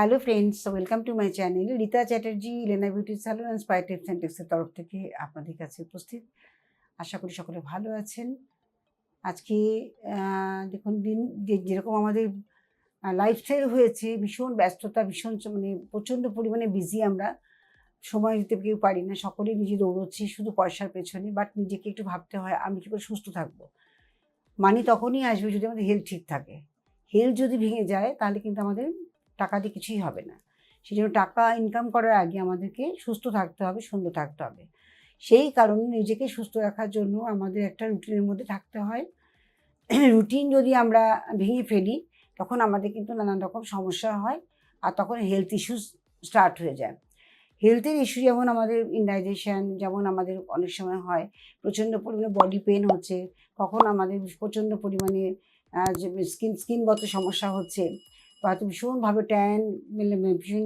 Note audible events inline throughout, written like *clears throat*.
Hello friends welcome to my channel Rita Chatterjee Lena beauty salon and spa tips and টিপসের তরফ থেকে আপনাদের কাছে উপস্থিত। আশা করি সকলে ভালো আছেন। আজকে দেখুন, দিন, যে- যেরকম আমাদের লাইফস্টাইল হয়েছে, ভীষণ ব্যস্ততা, ভীষণ মানে প্রচণ্ড পরিমাণে বিজি আমরা। সময় দিতে কেউ পারি না, সকলেই নিজে দৌড়চ্ছি, শুধু পয়সার পেছনে বাট নিজেকে একটু ভাবতে হয়, আমি কী করে সুস্থ থাকব? মানি তখনই আসবে যদি আমাদের হেলথ ঠিক থাকে। হেলথ যদি ভেঙে যায়, তাহলে কিন্তু আমাদের টাকা দিয়ে কিছুই হবে না। সেই জন্য টাকা ইনকাম করার আগে আমাদেরকে সুস্থ থাকতে হবে সুন্দর থাকতে হবে। সেই কারণে নিজেকে সুস্থ রাখার জন্য আমাদের একটা রুটিনের মধ্যে থাকতে হয়। রুটিন যদি আমরা ভেঙে ফেলি, তখন আমাদের কিন্তু নানান রকম সমস্যা হয় আর তখন হেলথ ইস্যুস স্টার্ট হয়ে যায়। হেলথের ইস্যু যেমন আমাদের ইনডাইজেশন যেমন আমাদের অনেক সময় হয়, প্রচণ্ড পরিমাণে বডি পেন হচ্ছে, কখন আমাদের প্রচণ্ড পরিমাণে যে স্কিন স্কিনগত সমস্যা হচ্ছে। হয়তো ভীষণভাবে ট্যান ভীষণ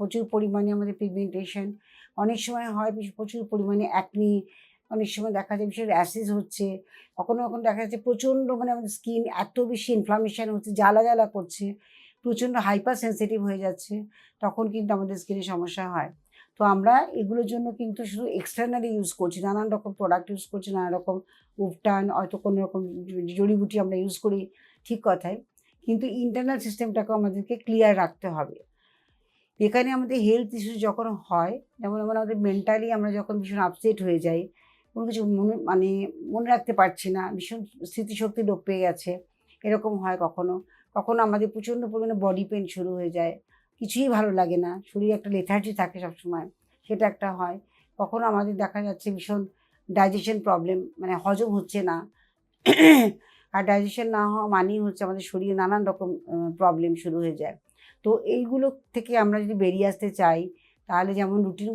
প্রচুর পরিমাণে আমাদের পিগমেন্টেশন অনেক সময় হয় প্রচুর পরিমাণে অ্যাকনি অনেক সময় দেখা যায় ভীষণ অ্যাসিস হচ্ছে, কখনো কখনো দেখা যাচ্ছে প্রচণ্ড মানে আমাদের স্কিন এত বেশি ইনফ্লামেশন হচ্ছে, জ্বালা জ্বালা করছে, প্রচণ্ড হাইপার সেন্সিটিভ হয়ে যাচ্ছে, তখন কিন্তু আমাদের স্কিনের সমস্যা হয়। তো আমরা এগুলোর জন্য কিন্তু শুধু এক্সটার্নালি ইউজ করছি, নানান রকম প্রোডাক্ট ইউজ করছি নানা রকম উফটান হয়তো কোনো রকম জড়িবুটি আমরা ইউজ করি, ঠিক কথাই। কিন্তু ইন্টারনাল সিস্টেমটাকে আমাদেরকে ক্লিয়ার রাখতে হবে। এখানে আমাদের হেলথ ইস্যু যখন হয়, যেমন যেমন আমাদের মেন্টালি আমরা যখন ভীষণ আপসেট হয়ে যাই, কোনো কিছু মনে মানে মনে রাখতে পারছি না, ভীষণ স্মৃতিশক্তি লোপ পেয়ে গেছে, এরকম হয় কখনো। কখনো আমাদের প্রচণ্ড পরিমাণে বডি পেন শুরু হয়ে যায়, কিছুই ভালো লাগে না, শরীরে একটা লেথার্জি থাকে সবসময়, সেটা একটা হয়। কখনো আমাদের দেখা যাচ্ছে ভীষণ ডাইজেশন প্রবলেম মানে হজম হচ্ছে না। আর ডাইজেশন না হওয়া মানেই হচ্ছে আমাদের শরীরে নানান রকম প্রবলেম শুরু হয়ে যায়। তো এইগুলো থেকে আমরা যদি বেরিয়ে আসতে চাই, তাহলে যেমন রুটিন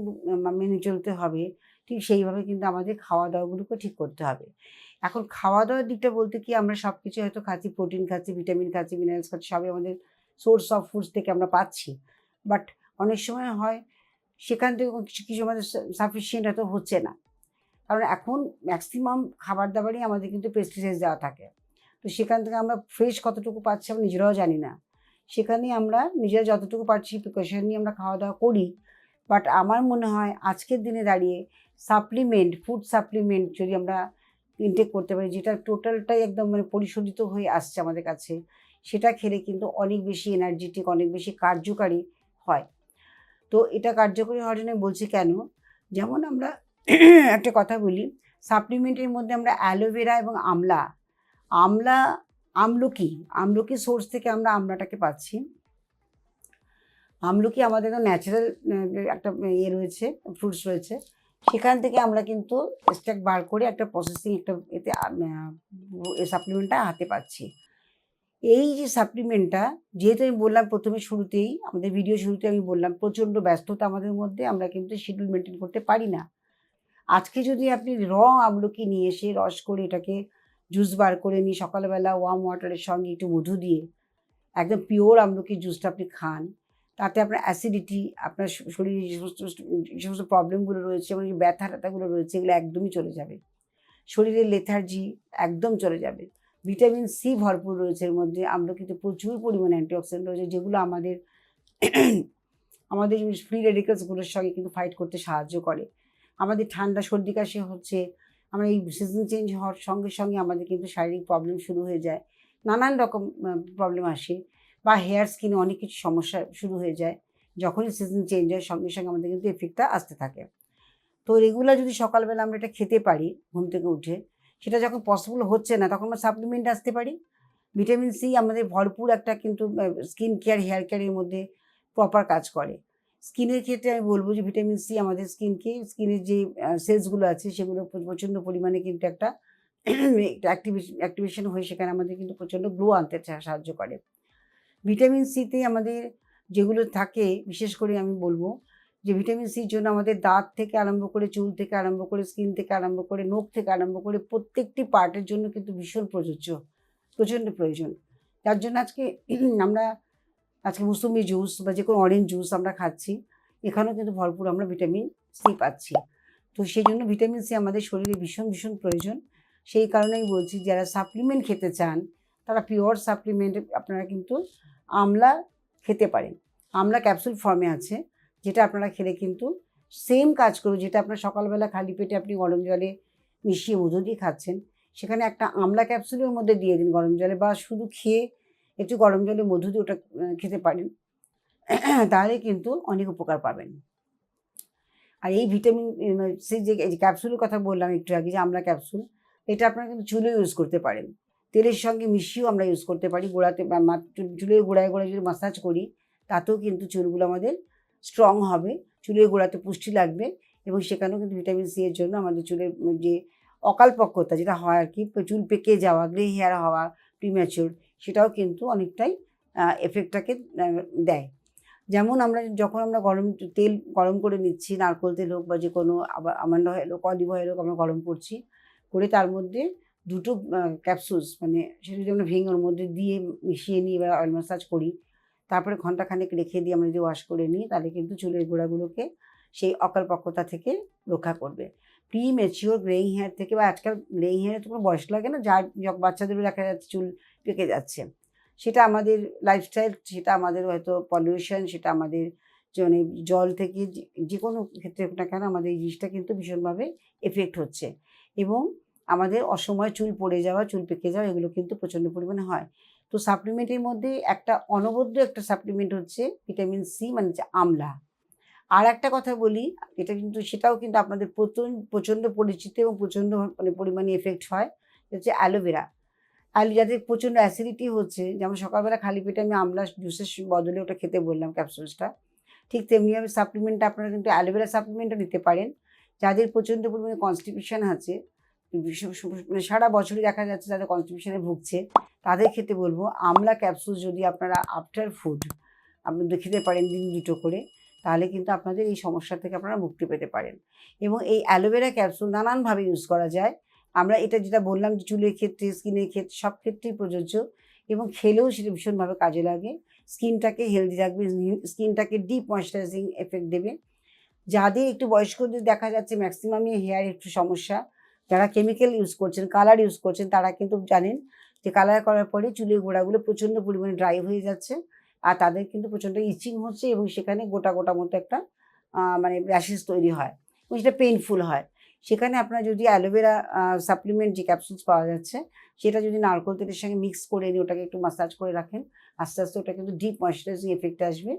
মেনে চলতে হবে, ঠিক সেইভাবে কিন্তু আমাদের খাওয়া দাওয়াগুলোকে ঠিক করতে হবে। এখন খাওয়া দাওয়ার দিকটা বলতে কি, আমরা সব কিছু হয়তো খাচ্ছি প্রোটিন খাচ্ছি ভিটামিন খাচ্ছি মিনারেলস খাচ্ছি, সবই আমাদের সোর্স অফ ফুডস থেকে আমরা পাচ্ছি। বাট অনেক সময় হয়, সেখান থেকে কিছু কিছু আমাদের সাফিসিয়েন্ট হয়তো হচ্ছে না। কারণ এখন ম্যাক্সিমাম খাবার দাবারই আমাদের কিন্তু পেস্টিসাইড দেওয়া থাকে। তো সেখান থেকে আমরা ফ্রেশ কতটুকু পাচ্ছি আমরা নিজেরাও জানি না। সেখানে আমরা নিজেরা যতটুকু পারছি প্রিকশন নিয়ে আমরা খাওয়া দাওয়া করি। বাট আমার মনে হয় আজকের দিনে দাঁড়িয়ে সাপ্লিমেন্ট ফুড সাপ্লিমেন্ট যদি আমরা ইনটেক করতে পারি, যেটা টোটালটাই একদম মানে পরিশোধিত হয়ে আসছে আমাদের কাছে, সেটা খেলে কিন্তু অনেক বেশি এনার্জেটিক অনেক বেশি কার্যকারী হয়। তো এটা কার্যকরী হওয়ার জন্য বলছি কেন? যেমন আমরা একটা কথা বলি সাপ্লিমেন্টের মধ্যে আমরা অ্যালোভেরা এবং আমলা আমলা আমলকি আমলকি সোর্স থেকে আমরা আমলাটাকে পাচ্ছি। আমলকি আমাদের ন্যাচারাল একটা ইয়ে রয়েছে ফ্রুটস রয়েছে। সেখান থেকে আমরা কিন্তু এক্সট্রাক্ট বার করে একটা প্রসেসিং একটা এতে সাপ্লিমেন্টটা হাতে পাচ্ছি। এই যে সাপ্লিমেন্টটা যেহেতু আমি বললাম প্রথমে শুরুতেই, আমাদের ভিডিও শুরুতে আমি বললাম, প্রচণ্ড ব্যস্ততা আমাদের মধ্যে, আমরা কিন্তু শিডিউল মেনটেন করতে পারি না। আজকে যদি আপনি র আমলকি নিয়ে এসে, রস করে এটাকে জুস বার করে নিই, সকালবেলা ওয়ার্ম ওয়াটারের সঙ্গে একটু মধু দিয়ে। একদম পিওর আমলকির জুসটা আপনি খান। তাতে আপনার অ্যাসিডিটি আপনার শরীরে যে সমস্ত যে সমস্ত প্রবলেমগুলো রয়েছে এই ব্যথা ট্যাথাগুলো রয়েছে, এগুলো একদমই চলে যাবে। শরীরের লেথার্জি একদম চলে যাবে। ভিটামিন সি ভরপুর রয়েছে এর মধ্যে। আমলকিতে প্রচুর পরিমাণে অ্যান্টিঅক্সিডেন্ট রয়েছে, যেগুলো আমাদের *clears throat* আমাদের ফ্রি রেডিকেলসগুলোর সঙ্গে কিন্তু ফাইট করতে সাহায্য করে। আমাদের ঠান্ডা, সর্দি কাশি হচ্ছে আমরা এই সিজন চেঞ্জ হওয়ার সঙ্গে সঙ্গে আমাদের কিন্তু শারীরিক প্রবলেম শুরু হয়ে যায়, নানান রকম প্রবলেম আসে বা হেয়ার স্কিনে অনেক কিছু সমস্যা শুরু হয়ে যায়, যখনই সিজন চেঞ্জ হয় সঙ্গে সঙ্গে আমাদের কিন্তু এফেক্টটা আসতে থাকে। তো রেগুলার যদি সকালবেলা আমরা এটা খেতে পারি, ঘুম থেকে উঠে, সেটা যখন পসিবল হচ্ছে না, তখন আমরা সাপ্লিমেন্ট আসতে পারি। ভিটামিন সি আমাদের ভরপুর একটা কিন্তু স্কিন কেয়ার হেয়ার কেয়ারের মধ্যে প্রপার কাজ করে। স্কিনের ক্ষেত্রে আমি বলব যে ভিটামিন সি আমাদের স্কিনকে, স্কিনের যে সেলসগুলো আছে সেগুলো প্র- প্রচণ্ড পরিমাণে কিন্তু একটা *clears throat* অ্যাক্টিভেশন হয়ে, সেখানে আমাদের কিন্তু প্রচণ্ড গ্লো আনতে সাহায্য করে। ভিটামিন সিতে আমাদের যেগুলো থাকে, বিশেষ করে আমি বলব যে ভিটামিন সির জন্য আমাদের দাঁত থেকে আরম্ভ করে চুল থেকে আরম্ভ করে স্কিন থেকে আরম্ভ করে নখ থেকে আরম্ভ করে প্রত্যেকটি পার্টের জন্য কিন্তু ভীষণ প্রযোজ্য, প্রচণ্ড প্রয়োজন। তার জন্য আজকে *clears throat* আমরা আজকে মুসুম্বি জুস বা যে কোনো অরেঞ্জ জুস আমরা খাচ্ছি, এখানেও কিন্তু ভরপুর আমরা ভিটামিন সি পাচ্ছি। তো সেই জন্য ভিটামিন সি আমাদের শরীরে ভীষণ ভীষণ প্রয়োজন। সেই কারণেই বলছি, যারা সাপ্লিমেন্ট খেতে চান, তারা পিওর সাপ্লিমেন্ট আপনারা কিন্তু আমলা খেতে পারেন। আমলা ক্যাপসুল ফর্মে আছে, যেটা আপনারা খেলে কিন্তু সেম কাজ করুন যেটা আপনার সকালবেলা খালি পেটে আপনি গরম জলে মিশিয়ে মধু দিয়ে খাচ্ছেন, সেখানে একটা আমলা ক্যাপসুলের মধ্যে দিয়ে দিন গরম জলে বা শুধু খেয়ে একটু গরম জলে মধু দিয়ে ওটা খেতে পারেন। *coughs* তাহলে কিন্তু অনেক উপকার পাবেন। আর এই ভিটামিন সি যে ক্যাপসুলের কথা বললাম একটু আগে যে আমরা ক্যাপসুল, এটা আপনারা কিন্তু চুলে ইউজ করতে পারেন। তেলের সঙ্গে মিশিয়েও আমরা ইউজ করতে পারি। গোড়াতে চুলের গোড়ায় গোড়ায় যদি মাসাজ করি, তাতেও কিন্তু চুলগুলো আমাদের স্ট্রং হবে। চুলের গোড়াতে পুষ্টি লাগবে এবং সেখানেও কিন্তু ভিটামিন সি এর জন্য আমাদের চুলের যে অকালপক্কতা যেটা হয় আর কি, চুল পেকে যাওয়া গ্রে হেয়ার হওয়া প্রিম্যাচিওর সেটাও কিন্তু অনেকটাই এফেক্টটাকে দেয়। যেমন আমরা যখন আমরা গরম তেল গরম করে নিচ্ছি, নারকোল তেল হোক বা যে কোনো আমান্ড অয়েল হোক অলিভ অয়েল হোক আমরা গরম করছি, করে তার মধ্যে দুটো ক্যাপসুলস মানে সেটা যদি আমরা ভেঙে ওর মধ্যে দিয়ে মিশিয়ে নিই এবার অয়েল ম্যাসাজ করি, তারপরে ঘন্টাখানেক রেখে দিয়ে আমরা যদি ওয়াশ করে নিই, তাহলে কিন্তু চুলের গোড়াগুলোকে সেই অকালপক্কতা থেকে রক্ষা করবে। প্রি ম্যাচিওর গ্রেইং হেয়ার থেকে বা আজকাল গ্রেইং হেয়ারের তো কোনো বয়স লাগে না, যার বাচ্চাদেরও দেখা যাচ্ছে চুল পেকে যাচ্ছে। সেটা আমাদের লাইফস্টাইল সেটা আমাদের হয়তো পলিউশন সেটা আমাদের মানে জল থেকে যে- কোনো ক্ষেত্রে না কেন আমাদের এই জিনিসটা কিন্তু ভীষণভাবে এফেক্ট হচ্ছে। এবং আমাদের অসময়ে চুল পড়ে যাওয়া, চুল পেকে যাওয়া, এগুলো কিন্তু প্রচণ্ড পরিমাণে হয়। তো সাপ্লিমেন্টের মধ্যে একটা অনবদ্য একটা সাপ্লিমেন্ট হচ্ছে ভিটামিন সি মানে হচ্ছে আমলা। আর একটা কথা বলি, এটা কিন্তু, সেটাও কিন্তু আপনাদের প্রচণ্ড প্রচণ্ড পরিচিত এবং প্রচণ্ড মানে পরিমাণে এফেক্ট হয় হচ্ছে অ্যালোভেরা যাদের প্রচণ্ড অ্যাসিডিটি হচ্ছে, যেমন সকালবেলা খালি পেটে আমি আমলা জুসের বদলে ওটা খেতে বললাম ক্যাপসুলসটা ঠিক তেমনিভাবে সাপ্লিমেন্টটা আপনারা কিন্তু অ্যালোভেরা সাপ্লিমেন্টও নিতে পারেন। যাদের প্রচণ্ড পরিমাণে কনস্টিপিউশন আছে মানে সারা বছরই দেখা যাচ্ছে যাদের কনস্টিপিউশনে ভুগছে, তাদের খেতে বলব আমলা ক্যাপসুল যদি আপনারা আফটার ফুড আপনি খেতে পারেন দিন দুটো করে, তাহলে কিন্তু আপনাদের এই সমস্যা থেকে আপনারা মুক্তি পেতে পারেন। এবং এই অ্যালোভেরা ক্যাপসুল নানানভাবে ইউজ করা যায়। আমরা এটা যেটা বললাম যে চুলের ক্ষেত্রে, স্কিনের ক্ষেত্রে, সব ক্ষেত্রেই প্রযোজ্য এবং খেলেও সেটা ভীষণভাবে কাজে লাগে। স্কিনটাকে হেলদি রাখবে স্কিনটাকে ডিপ ময়শ্চারাইজিং এফেক্ট দেবে। যাদের একটু বয়স্কদের দেখা যাচ্ছে ম্যাক্সিমামই হেয়ার একটু সমস্যা, যারা কেমিক্যাল ইউজ করছেন কালার ইউজ করছেন, তারা কিন্তু জানেন যে কালার করার পরে চুলের গোড়াগুলো প্রচণ্ড পরিমাণে ড্রাই হয়ে যাচ্ছে আর তাদের কিন্তু প্রচণ্ড ইচিং হচ্ছে এবং সেখানে গোটা গোটা মতো একটা মানে র্যাশেস তৈরি হয় এবং সেটা পেইনফুল হয়। সেখানে আপনার যদি অ্যালোভেরা সাপ্লিমেন্ট যে ক্যাপসুলস পাওয়া যাচ্ছে, সেটা যদি নারকোল তেলের সঙ্গে মিক্স করে নিয়ে ওটাকে একটু মাসাজ করে রাখেন, আস্তে আস্তে ওটা কিন্তু ডিপ ময়শ্চারাইজিং এফেক্ট আসবে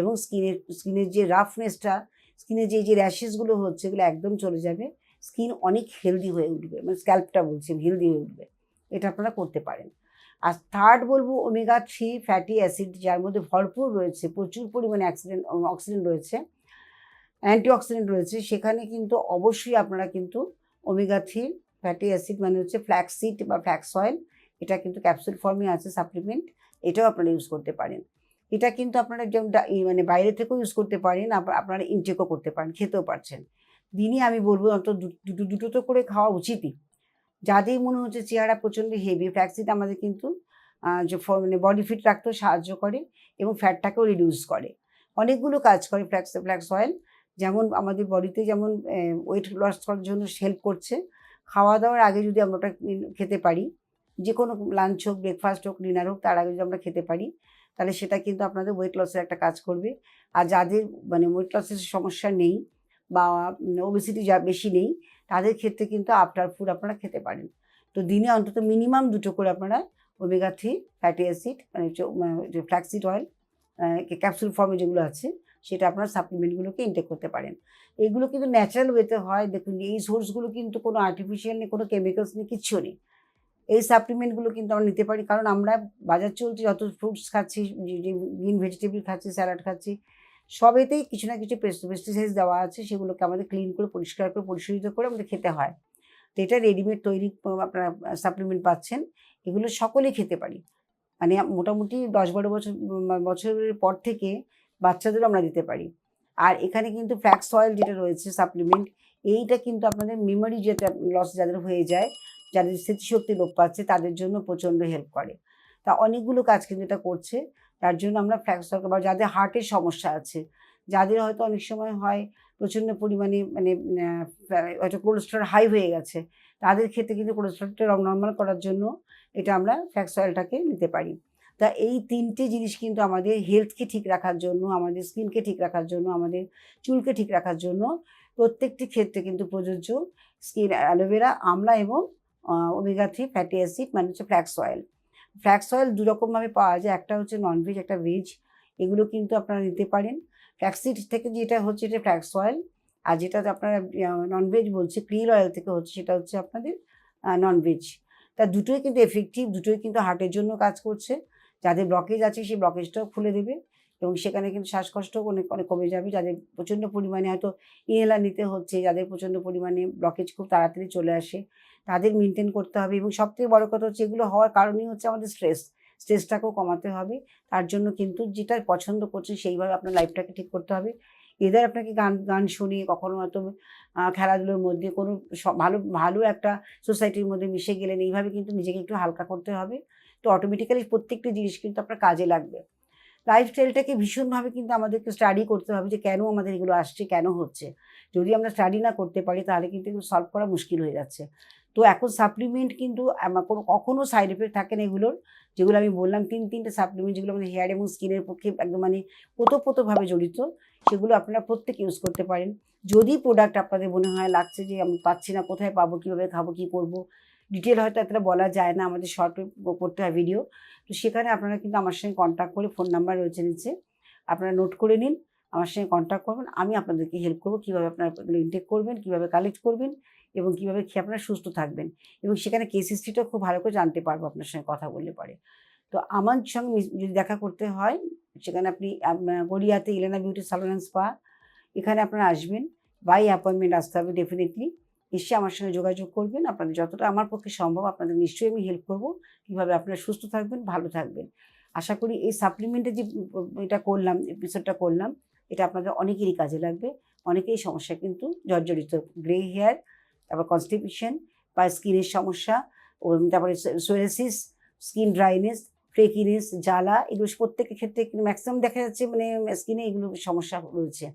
এবং স্কিনের স্কিনের যে রাফনেসটা স্কিনের যে যে র্যাশেসগুলো হচ্ছে, এগুলো একদম চলে যাবে, স্কিন অনেক হেলদি হয়ে উঠবে মানে স্ক্যাল্পটা বলছি হেলদি হয়ে উঠবে, এটা আপনারা করতে পারেন। আর থার্ড বলব ওমেগা থ্রি ফ্যাটি অ্যাসিড যার মধ্যে ভরপুর রয়েছে, প্রচুর পরিমাণে অ্যাক্সিডেন্ট অক্সিডেন্ট রয়েছে অ্যান্টিঅক্সিডেন্ট রয়েছে, সেখানে কিন্তু অবশ্যই আপনারা কিন্তু ওমেগা থ্রি ফ্যাটি অ্যাসিড মানে হচ্ছে ফ্ল্যাক্সিড বা ফ্ল্যাক্স অয়েল এটা কিন্তু ক্যাপসুল ফর্মে আছে সাপ্লিমেন্ট এটাও আপনারা ইউজ করতে পারেন। এটা কিন্তু আপনারা যেমন মানে বাইরে থেকেও ইউজ করতে পারেন আপনারা ইনটেকও করতে পারেন, খেতেও পারছেন। দিনই আমি বলব অন্তত দুটো দুটো তো করে খাওয়া উচিতই। যাদের মনে হচ্ছে চেহারা প্রচণ্ড হেভি ফ্ল্যাক্সিড আমাদের কিন্তু যে মানে বডি ফিট রাখতেও সাহায্য করে এবং ফ্যাটটাকেও রিডিউস করে। অনেকগুলো কাজ করে ফ্ল্যাক্স ফ্ল্যাক্স অয়েল যেমন আমাদের বডিতে যেমন ওয়েট লস করার জন্য হেল্প করছে। খাওয়া দাওয়ার আগে যদি আমরা ওটা খেতে পারি যে কোনো লাঞ্চ হোক ব্রেকফাস্ট হোক ডিনার হোক, তার আগে যদি আমরা খেতে পারি, তাহলে সেটা কিন্তু আপনাদের ওয়েট লসের একটা কাজ করবে। আর যাদের মানে ওয়েট লসের সমস্যা নেই বা ওবেসিটি যা বেশি নেই, তাদের ক্ষেত্রে কিন্তু আফটার ফুড আপনারা খেতে পারেন। তো দিনে অন্তত মিনিমাম দুটো করে আপনারা ওমেগা থ্রি ফ্যাটি অ্যাসিড মানে ফ্ল্যাক্সিড অয়েল ক্যাপসুল ফর্মে যেগুলো আছে, সেটা আপনারা সাপ্লিমেন্টগুলোকে ইনটেক করতে পারেন। এগুলো কিন্তু ন্যাচারাল ওয়েতে হয়। দেখুন এই সোর্সগুলো কিন্তু কোনো আর্টিফিশিয়াল নেই, কোনো কেমিক্যালস নেই, কিচ্ছু নেই। এই সাপ্লিমেন্টগুলো কিন্তু আমরা নিতে পারি। কারণ আমরা বাজার চলছে, যত ফ্রুটস খাচ্ছি গ্রিন ভেজিটেবল খাচ্ছি স্যালাড খাচ্ছি, সবেতেই কিছু না কিছু পেস্টিসাইড দেওয়া আছে। সেগুলোকে আমাদের ক্লিন করে, পরিষ্কার করে, পরিশোধিত করে আমাদের খেতে হয়। তো এটা রেডিমেড তৈরি, আপনারা সাপ্লিমেন্ট পাচ্ছেন। এগুলো সকলেই খেতে পারি। মানে মোটামুটি দশ বারো বছর বছরের পর থেকে বাচ্চাদেরও আমরা দিতে পারি। আর এখানে কিন্তু ফ্ল্যাক্স অয়েল যেটা রয়েছে সাপ্লিমেন্ট এইটা কিন্তু আপনাদের মেমোরি যেটা লস যাদের হয়ে যায়, যাদের স্মৃতিশক্তি লোপ পাচ্ছে, তাদের জন্য প্রচণ্ড হেল্প করে। তা অনেকগুলো কাজ কিন্তু এটা করছে, তার জন্য আমরা ফ্ল্যাক্স অয়েল বা যাদের হার্টের সমস্যা আছে, যাদের হয়তো অনেক সময় হয় প্রচণ্ড পরিমাণে মানে হয়তো কোলেস্ট্রল হাই হয়ে গেছে, তাদের ক্ষেত্রে কিন্তু কোলেস্ট্রলটা নর্মাল করার জন্য এটা আমরা ফ্ল্যাক্স অয়েলটাকে নিতে পারি। তা এই তিনটে জিনিস কিন্তু আমাদের হেলথকে ঠিক রাখার জন্য, আমাদের স্কিনকে ঠিক রাখার জন্য, আমাদের চুলকে ঠিক রাখার জন্য প্রত্যেকটি ক্ষেত্রে কিন্তু প্রযোজ্য স্কিন অ্যালোভেরা আমলা এবং ওমেগা থ্রি ফ্যাটি অ্যাসিড মানে হচ্ছে ফ্ল্যাক্স অয়েল ফ্ল্যাক্স অয়েল দুরকমভাবে পাওয়া যায়। একটা হচ্ছে ননভেজ একটা ভেজ এগুলো কিন্তু আপনারা নিতে পারেন। ফ্ল্যাক্সিড থেকে যেটা হচ্ছে এটা ফ্ল্যাক্স অয়েল আর যেটা আপনারা ননভেজ বলছে ক্রিল অয়েল থেকে হচ্ছে সেটা হচ্ছে আপনাদের ননভেজ তা দুটোই কিন্তু এফেক্টিভ দুটোই কিন্তু হার্টের জন্য কাজ করছে। যাদের ব্লকেজ আছে সেই ব্লকেজটাও খুলে দেবে এবং সেখানে কিন্তু শ্বাসকষ্ট অনেক অনেক কমে যাবে। যাদের প্রচণ্ড পরিমাণে হয়তো ইনহেলার নিতে হচ্ছে, যাদের প্রচণ্ড পরিমাণে ব্লকেজ খুব তাড়াতাড়ি চলে আসে, তাদের মেনটেন করতে হবে এবং সবথেকে বড় কথা হচ্ছে এগুলো হওয়ার কারণই হচ্ছে আমাদের স্ট্রেস স্ট্রেসটাকেও কমাতে হবে। তার জন্য কিন্তু যেটা পছন্দ করছেন সেইভাবে আপনার লাইফটাকে ঠিক করতে হবে। এদের আপনাকে গান গান শুনিয়ে কখনো হয়তো খেলাধুলোর মধ্যে কোনো ভালো ভালো একটা সোসাইটির মধ্যে মিশে গেলেন, এইভাবে কিন্তু নিজেকে একটু হালকা করতে হবে। তো অটোমেটিক্যালি প্রত্যেকটি জিনিস কিন্তু আপনার কাজে লাগবে। লাইফস্টাইলটাকে ভীষণভাবে কিন্তু আমাদেরকে স্টাডি করতে হবে যে কেন আমাদের এগুলো আসছে, কেন হচ্ছে। যদি আমরা স্টাডি না করতে পারি, তাহলে কিন্তু এগুলো সলভ করা মুশকিল হয়ে যাচ্ছে। তো এখন সাপ্লিমেন্ট কিন্তু আমার কোনো, কখনো সাইড এফেক্ট থাকে না এগুলোর। যেগুলো আমি বললাম, তিন, তিনটে সাপ্লিমেন্ট যেগুলো আমাদের হেয়ার এবং স্কিনের পক্ষে একদম মানে ওতপ্রোতভাবে জড়িত। সেগুলো আপনারা প্রত্যেক ইউজ করতে পারেন। যদি প্রোডাক্ট আপনাদের মনে হয় লাগছে যে আমি পাচ্ছি না, কোথায় পাবো, কীভাবে খাব, কী করব ডিটেল হয়তো এতটা বলা যায় না, আমাদের শর্ট করতে হয় ভিডিও তো সেখানে আপনারা কিন্তু আমার সঙ্গে কন্ট্যাক্ট করে ফোন নাম্বার রয়েছে নিচে, আপনারা নোট করে নিন, আমার সঙ্গে কন্ট্যাক্ট করবেন, আমি আপনাদেরকে হেল্প করব কীভাবে আপনারা ইনটেক করবেন, কীভাবে কালেক্ট করবেন এবং কীভাবে খেয়ে আপনারা সুস্থ থাকবেন। এবং সেখানে কেস হিস্ট্রিটাও খুব ভালো করে জানতে পারব, আপনার সঙ্গে কথা বললে পারে। তো আমার সঙ্গে যদি দেখা করতে হয় সেখানে আপনি গড়িয়াতে ইলেনা বিউটি সালন স্পা এখানে আপনারা আসবেন। বাই অ্যাপয়েন্টমেন্ট আসতে হবে ডেফিনেটলি এসে আমার সঙ্গে যোগাযোগ করবেন। আপনাদের যতটা আমার পক্ষে সম্ভব আপনাদের নিশ্চয়ই আমি হেল্প করব। কীভাবে আপনারা সুস্থ থাকবেন, ভালো থাকবেন। আশা করি এই সাপ্লিমেন্টে যে এটা করলাম এপিসোডটা করলাম, এটা আপনাদের অনেকেরই কাজে লাগবে। অনেকেই সমস্যা কিন্তু জর্জরিত। গ্রে হেয়ার তারপর কনস্টিপেশন বা স্কিনের সমস্যা তারপরে সোয়েসিস স্কিন ড্রাইনেস ফ্লেকিনেস জ্বালা, এগুলো প্রত্যেকের ক্ষেত্রে ম্যাক্সিমাম দেখা যাচ্ছে মানে স্কিনে এগুলো সমস্যা রয়েছে।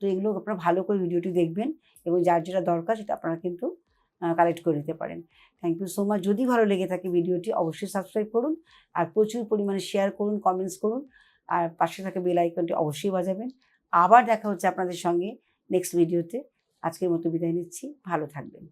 তো এগুলো আপনারা ভালো করে ভিডিওটি দেখবেন এবং যার যেটা দরকার সেটা আপনারা কিন্তু কালেক্ট করে নিতে পারেন। থ্যাংক ইউ সো মাচ যদি ভালো লেগে থাকে ভিডিওটি, অবশ্যই সাবস্ক্রাইব করুন আর প্রচুর পরিমাণে শেয়ার করুন কমেন্টস করুন আর পাশে থাকা বেল আইকনটি অবশ্যই বাজাবেন। আবার দেখা হচ্ছে আপনাদের সঙ্গে নেক্সট ভিডিওতে আজকের মতো বিদায় নিচ্ছি। ভালো থাকবেন।